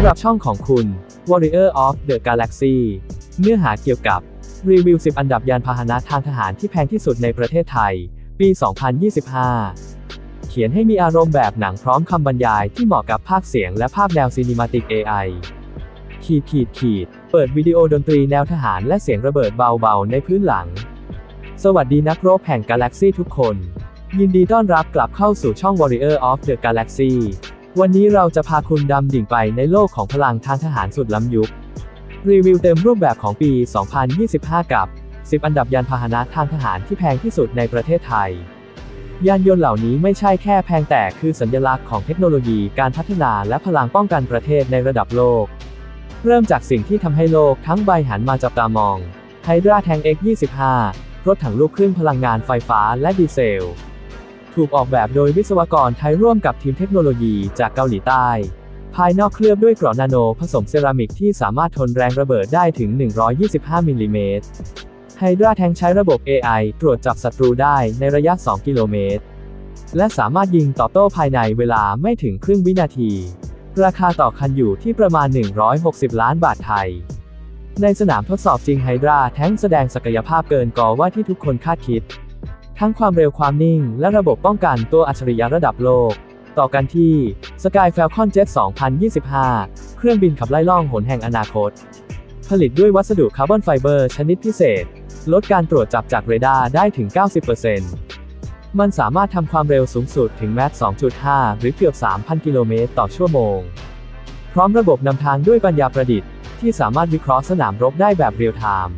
ำหรับช่องของคุณ Warrior of the Galaxy เนื้อหาเกี่ยวกับ รีวิว 10 อันดับยานพาหนะทางทหารที่แพงที่สุดในประเทศไทย ปี 2025 เขียนให้มีอารมณ์แบบหนังพร้อมคำบรรยายที่เหมาะกับภาคเสียงและภาพแนวซีนิมาติก AI ขีดขีดขีด เปิดวิดีโอดนตรีแนวทหารและเสียงระเบิดเบาๆ ในพื้นหลัง สวัสดีนักรบแห่งกาแล็กซี่ทุกคน ยินดีต้อนรับกลับเข้าสู่ช่อง Warrior of the Galaxy วันนี้เราจะพาคุณดำดิ่งไปในโลกของพลังทางทหารสุดล้ำยุค รีวิวเต็มรูปแบบของปี 2025 กับ 10 อันดับยานพาหนะทางทหารที่แพงที่สุดในประเทศไทย ยานยนต์เหล่านี้ไม่ใช่แค่แพงแต่คือสัญลักษณ์ของเทคโนโลยีการพัฒนาและพลังป้องกันประเทศในระดับโลก เริ่มจากสิ่งที่ทำให้โลกทั้งใบหันมาจับตามอง Hydra Tank X25 รถถังลูกครึ่งพลังงานไฟฟ้าและดีเซล ถูกออกแบบโดยวิศวกรไทยร่วมกับทีมเทคโนโลยีจากเกาหลีใต้ ภายนอกเคลือบด้วยเกราะนาโนผสมเซรามิกที่สามารถทนแรงระเบิดได้ถึง 125 มิลลิเมตร Hydra Tank ใช้ระบบ AI ตรวจจับศัตรูได้ในระยะ 2 กิโลเมตร และสามารถยิงตอบโต้ภายในเวลาไม่ถึงครึ่งวินาที ราคาต่อคันอยู่ที่ประมาณ 160 ล้านบาทไทย ในสนามทดสอบจริงไฮดราแท้งแสดงศักยภาพเกินกว่าที่ทุกคนคาดคิด ทั้งความเร็วความนิ่ง และระบบป้องกันตัวอัจฉริยะระดับโลก ต่อกันที่ Sky Falcon Jet 2025 เครื่องบินขับไล่ล่องหนแห่งอนาคต ผลิตด้วยวัสดุคาร์บอนไฟเบอร์ชนิดพิเศษ ลดการตรวจจับจากเรดาร์ได้ถึง 90%มันสามารถทำความเร็วสูงสุดถึงแมส2.5 หรือเกือบ 3,000 กิโลเมตรต่อชั่วโมง พร้อมระบบนำทางด้วยปัญญาประดิษฐ์ ที่สามารถวิเคราะห์สนามรบได้แบบเรียลไทม์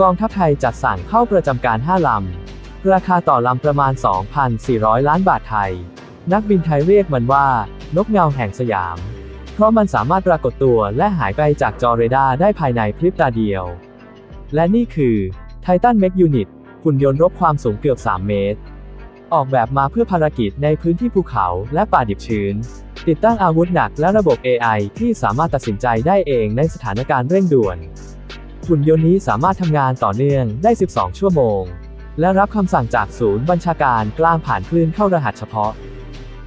กองทัพไทยจัดสั่งเข้าประจำการ 5 ลำ ราคาต่อลำประมาณ 2,400 ล้านบาทไทย นักบินไทยเรียกมันว่า นกเงาแห่งสยาม เพราะมันสามารถปรากฏตัวและหายไปจากจอเรดาร์ได้ภายในพริบตาเดียว และนี่คือ Titan Mech Unit หุ่นยนต์รบความสูงเกือบ 3 เมตร ออกแบบมาเพื่อภารกิจในพื้นที่ภูเขาและป่าดิบชื้น ติดตั้งอาวุธหนักและระบบ AI ที่สามารถตัดสินใจได้เองในสถานการณ์เร่งด่วน หุ่นยนต์นี้สามารถทำงานต่อเนื่องได้ 12 ชั่วโมง และรับคำสั่งจากศูนย์บัญชาการกลางผ่านคลื่นเข้ารหัสเฉพาะ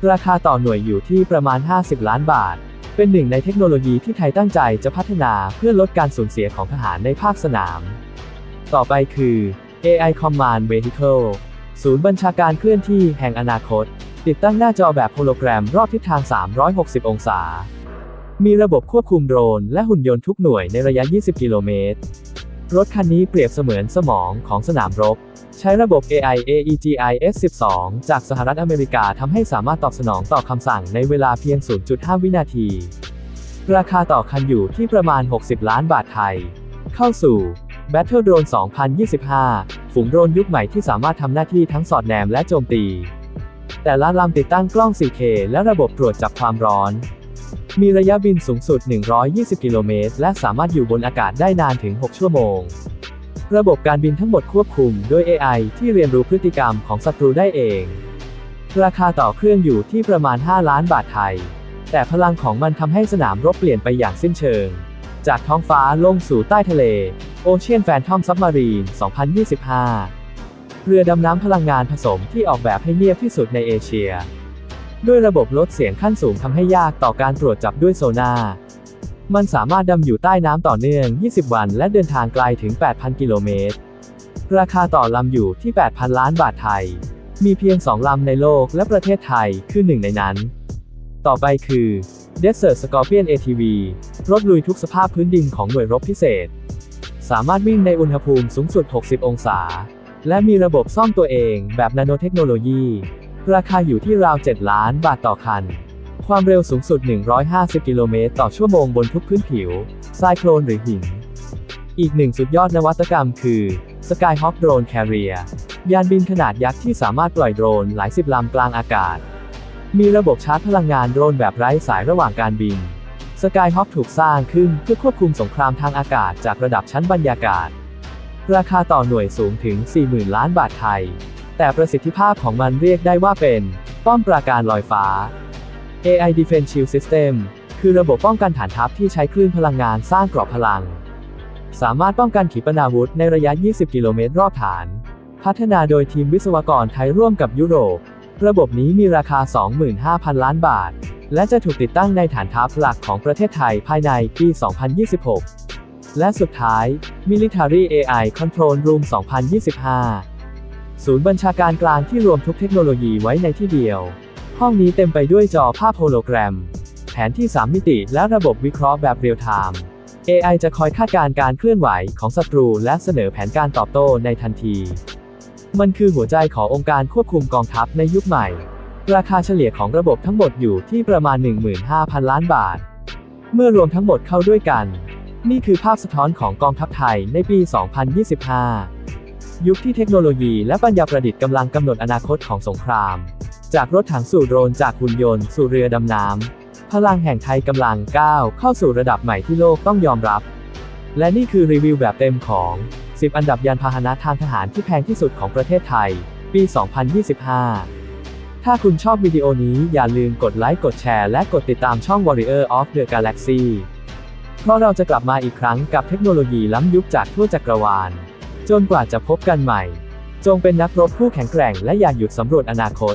ราคาต่อหน่วยอยู่ที่ประมาณ 50 ล้านบาท เป็นหนึ่งในเทคโนโลยีที่ไทยตั้งใจจะพัฒนาเพื่อลดการสูญเสียของทหารในภาคสนาม ต่อไปคือ AI Command Vehicle ศูนย์บัญชาการเคลื่อนที่แห่งอนาคต ติดตั้งหน้าจอแบบโฮโลแกรมรอบทิศทาง 360 องศา มีระบบควบคุมโดรนและหุ่นยนต์ทุกหน่วยในระยะ 20 กิโลเมตร รถคันนี้เปรียบเสมือนสมองของสนามรบ ใช้ระบบ AI AEGI S12 จากสหรัฐอเมริกาทำให้สามารถตอบสนองต่อคำสั่งในเวลาเพียง 0.5 วินาที ราคาต่อคันอยู่ที่ประมาณ 60 ล้านบาทไทย เข้าสู่ Battle Drone 2025 ฝูงโดรนยุคใหม่ที่สามารถทำหน้าที่ทั้งสอดแนมและโจมตี แต่ละลำติดตั้งกล้อง 4K และระบบตรวจจับความร้อน มีระยะบินสูงสุด 120 กิโลเมตร และสามารถอยู่บนอากาศได้นานถึง 6 ชั่วโมง ระบบการบินทั้งหมดควบคุมด้วย AI ที่เรียนรู้พฤติกรรมของศัตรูได้เอง ราคาต่อเครื่องอยู่ที่ประมาณ 5 ล้านบาทไทย แต่พลังของมันทำให้สนามรบเปลี่ยนไปอย่างสิ้นเชิง จากท้องฟ้าลงสู่ใต้ทะเล Ocean Phantom Submarine 2025 เรือดำน้ำพลังงานผสมที่ออกแบบให้เงียบที่สุดในเอเชีย ด้วยระบบลดเสียงขั้นสูงทำให้ยากต่อการตรวจจับด้วยโซนา่ามันสามารถดำอยู่ใต้น้ำต่อเนื่อง 20 วัน และเดินทางไกลถึง 8,000 กิโลเมตร ราคาต่อลำอยู่ที่ 8,000 ล้านบาทไทย มีเพียง 2 ลำในโลกและประเทศไทยคือหนึ่งในนั้น ต่อไปคือ Desert Scorpion ATV รถลุยทุกสภาพพื้นดินของหน่วยรบพิเศษ สามารถวิ่งในอุณหภูมิสูงสุด 60 องศา และมีระบบซ่อมตัวเองแบบนาโนเทคโนโลยี ราคาอยู่ที่ราว 7 ล้านบาทต่อคัน ความเร็วสูงสุด 150 กิโลเมตรต่อชั่วโมงบนทุกพื้นผิว ทรายโคลนหรือหิน อีกหนึ่งสุดยอดนวัตกรรมคือ Skyhawk Drone Carrier ยานบินขนาดยักษ์ที่สามารถปล่อยโดรนหลายสิบลำกลางอากาศ มีระบบชาร์จพลังงานโดรนแบบไร้สายระหว่างการบิน Skyhawk ถูกสร้างขึ้นเพื่อควบคุมสงครามทางอากาศจากระดับชั้นบรรยากาศ ราคาต่อหน่วยสูงถึง 40,000 ล้านบาทไทย แต่ประสิทธิภาพของมันเรียกได้ว่าเป็น ป้อมปราการลอยฟ้า AI Defense Shield System คือระบบป้องกันฐานทัพที่ใช้คลื่นพลังงานสร้างกรอบพลัง สามารถป้องกันขีปนาวุธในระยะ 20 กิโลเมตรรอบฐาน พัฒนาโดยทีมวิศวกรไทยร่วมกับยุโรป ระบบนี้มีราคา 25,000 ล้านบาท และจะถูกติดตั้งในฐานทัพหลักของประเทศไทยภายในปี 2026 และสุดท้าย Military AI Control Room 2025 ศูนย์บัญชาการกลางที่รวมทุกเทคโนโลยีไว้ในที่เดียว ห้องนี้เต็มไปด้วยจอภาพโฮโลแกรม แผนที่ 3 มิติและระบบวิเคราะห์แบบเรียลไทม์ AI จะคอยคาดการณ์การเคลื่อนไหวของศัตรู และเสนอแผนการตอบโต้ในทันที มันคือหัวใจขององค์การควบคุมกองทัพในยุคใหม่ ราคาเฉลี่ยของระบบทั้งหมดอยู่ที่ประมาณ 15,000 ล้านบาท เมื่อรวมทั้งหมดเข้าด้วยกัน นี่คือภาพสะท้อนของกองทัพไทยในปี 2025 ยุคที่เทคโนโลยีและปัญญาประดิษฐ์กำลังกำหนดอนาคตของสงคราม จากรถถังสู่โดรนจากหุ่นยนต์สู่เรือดำน้ำ พลังแห่งไทยกำลังก้าวเข้าสู่ระดับใหม่ที่โลกต้องยอมรับ และนี่คือรีวิวแบบเต็มของ 10 อันดับยานพาหนะทางทหารที่แพงที่สุดของประเทศไทย ปี 2025 ถ้าคุณชอบวิดีโอนี้อย่าลืมกดไลค์กดแชร์และกดติดตามช่อง Warrior of the Galaxy เพราะเราจะกลับมาอีกครั้งกับเทคโนโลยีล้ำยุคจากทั่วจักรวาล จนกว่าจะพบกันใหม่ จงเป็นนักรบผู้แข็งแกร่งและอย่าหยุดสำรวจอนาคต